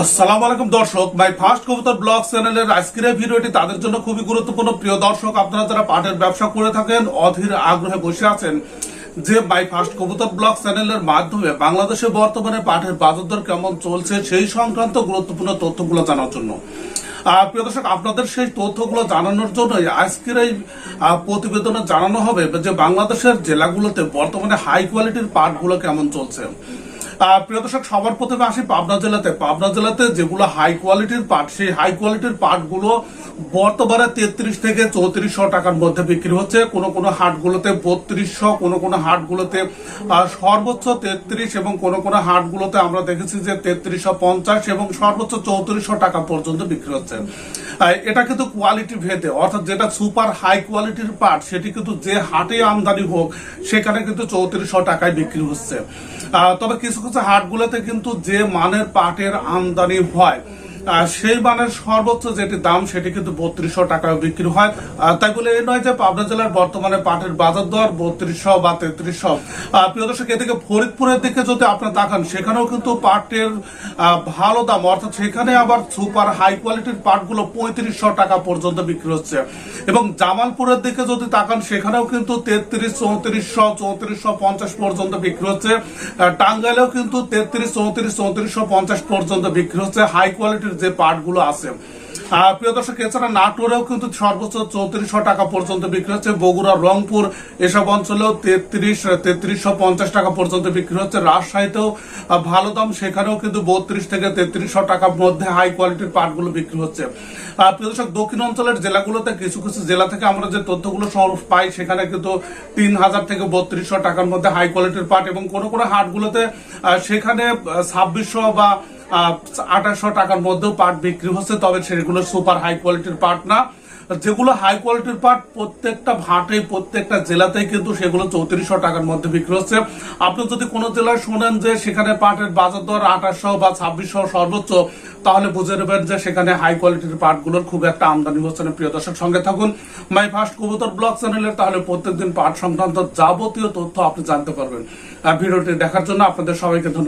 আসসালামু আলাইকুম দর্শক মাই ফার্স্ট কবুতর ব্লগ চ্যানেলের আজকের এই ভিডিওটি তাদের জন্য খুবই গুরুত্বপূর্ণ। প্রিয় দর্শক, আপনারা যারা পাটের ব্যবসা করে থাকেন, অধীর আগ্রহে বসে আছেন যে মাই ফার্স্ট কবুতর ব্লগ চ্যানেলের মাধ্যমে বাংলাদেশে বর্তমানে পাটের বাজার দর কেমন চলছে, সেই সংক্রান্ত গুরুত্বপূর্ণ তথ্যগুলো জানার জন্য। প্রিয় দর্শক, আপনাদের সেই তথ্যগুলো জানানোর জন্যই আজকের এই প্রতিবেদনে জানানো হবে যে বাংলাদেশের জেলাগুলোতে বর্তমানে হাই কোয়ালিটির পাটগুলো কেমন চলছে। প্রিয় দর্শক, সবার প্রথমে আসি পাবনা জেলাতে। পাবনা জেলাতে যেগুলো হাই কোয়ালিটির পাট, সেই হাই কোয়ালিটির পাটগুলো বর্তমানে তেত্রিশ থেকে চৌত্রিশশো টাকার মধ্যে বিক্রি হচ্ছে। কোনো কোনো হাটগুলোতে বত্রিশশো, কোনো কোনো হাটগুলোতে সর্বোচ্চ তেত্রিশ এবং কোনো কোনো হাটগুলোতে আমরা দেখেছি যে তেত্রিশশো পঞ্চাশ এবং সর্বোচ্চ চৌত্রিশশো টাকা পর্যন্ত বিক্রি হচ্ছে। এটা কিন্তু কোয়ালিটি ভেদে, অর্থাৎ যেটা সুপার হাই কোয়ালিটির পাট, সেটি কিন্তু যে হাটে আমদানি হোক, সেখানে কিন্তু চৌত্রিশশো টাকায় বিক্রি হচ্ছে। তবে কিছু কিছু হাটগুলোতে কিন্তু যে মানের পাটের আমদানি হয় সেই মানের সর্বোচ্চ যেটি দাম, সেটি কিন্তু বত্রিশশো টাকায় বিক্রি হয়। তাই বলে এই নয় যে পাবনা জেলার বর্তমানে পাটের বাজার দর বত্রিশশো বা তেত্রিশশো। প্রিয় দর্শক, এদিকে ফরিদপুরের দিকে যদি আপনার তাকান, সেখানেও কিন্তু পাটের ভালো দাম। অর্থাৎ সেখানে আবার সুপার হাই কোয়ালিটির পাটগুলো পঁয়ত্রিশশো টাকা পর্যন্ত বিক্রি হচ্ছে। এবং জামালপুরের দিকে যদি তাকান, সেখানেও কিন্তু তেত্রিশ, চৌত্রিশশো চৌত্রিশশো পঞ্চাশ পর্যন্ত বিক্রি হচ্ছে। টাঙ্গাইলেও কিন্তু তেত্রিশ, চৌত্রিশ, চৌত্রিশশো পঞ্চাশ পর্যন্ত বিক্রি হচ্ছে। হাই কোয়ালিটির যে পাটগুলো আছে। প্রিয় দর্শক, এছাড়া নাটোরেও কিন্তু সর্বোচ্চ চৌত্রিশশো টাকা পর্যন্ত বিক্রি হচ্ছে। বগুড়া, রংপুর এসব অঞ্চলেও তেত্রিশ, তেত্রিশশো পঞ্চাশ টাকা পর্যন্ত বিক্রি হচ্ছে। রাজশাহীতেও ভালো দাম, সেখানেও কিন্তু বত্রিশ থেকে তেত্রিশশো টাকার মধ্যে হাই কোয়ালিটির পাটগুলো বিক্রি হচ্ছে। প্রিয় দর্শক, দক্ষিণ অঞ্চলের জেলাগুলোতে কিছু কিছু জেলা থেকে আমরা যে তথ্যগুলো পাই, সেখানে কিন্তু তিন হাজার থেকে বত্রিশশো টাকার মধ্যে হাই কোয়ালিটির পাট এবং কোনো কোনো হাটগুলোতে সেখানে ছাব্বিশশো বা আঠাশশো টাকার মধ্যেও পাট বিক্রি হচ্ছে, তবে সেগুলো সুপার হাই কোয়ালিটির পাট না। যেগুলো হাই কোয়ালিটির পাট প্রত্যেকটা ভাটে, প্রত্যেকটা জেলাতেই কিন্তু সেগুলো চৌত্রিশশো টাকার মধ্যে বিক্রি হচ্ছে। আপনি যদি কোনো জেলায় শোনেন যে সেখানে পাটের বাজার দর আঠাশশো বা ছাব্বিশশো সর্বোচ্চ, তাহলে বুঝে নেবেন যে সেখানে হাই কোয়ালিটির পাটগুলোর খুব একটা আমদানি হচ্ছে না। প্রিয় দর্শক, সঙ্গে থাকুন। মাই ফার্স্ট কবুতর ব্লগ চ্যানেলের তাহলে প্রত্যেকদিন পাট সংক্রান্ত যাবতীয় তথ্য আপনি জানতে পারবেন। ভিডিওটি দেখার জন্য আপনাদের সবাইকে ধন্যবাদ।